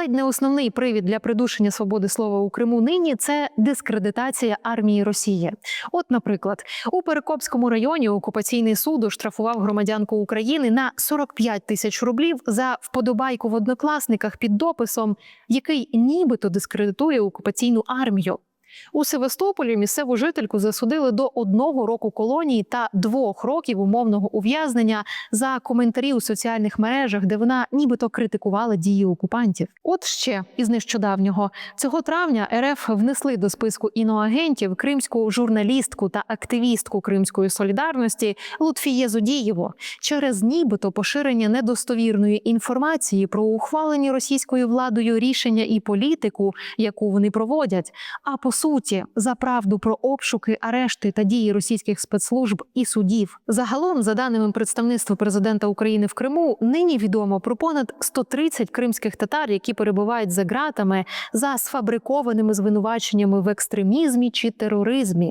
ледь не основний привід для придушення свободи слова у Криму нині це дискредитація армії Росії. От, наприклад, у Перекопському районі окупаційний суд оштрафував громадянку України на 45 тисяч рублів за вподобайку в однокласниках під дописом, який нібито дискредитує окупаційну армію. У Севастополі місцеву жительку засудили до одного року колонії та двох років умовного ув'язнення за коментарі у соціальних мережах, де вона нібито критикувала дії окупантів. От ще із нещодавнього цього травня РФ внесли до списку іноагентів кримську журналістку та активістку Кримської солідарності Лутфіє Зодієву через нібито поширення недостовірної інформації про ухвалені російською владою рішення і політику, яку вони проводять. А по суті, за правду про обшуки, арешти та дії російських спецслужб і судів. Загалом, за даними представництва президента України в Криму, нині відомо про понад 130 кримських татар, які перебувають за ґратами за сфабрикованими звинуваченнями в екстремізмі чи тероризмі.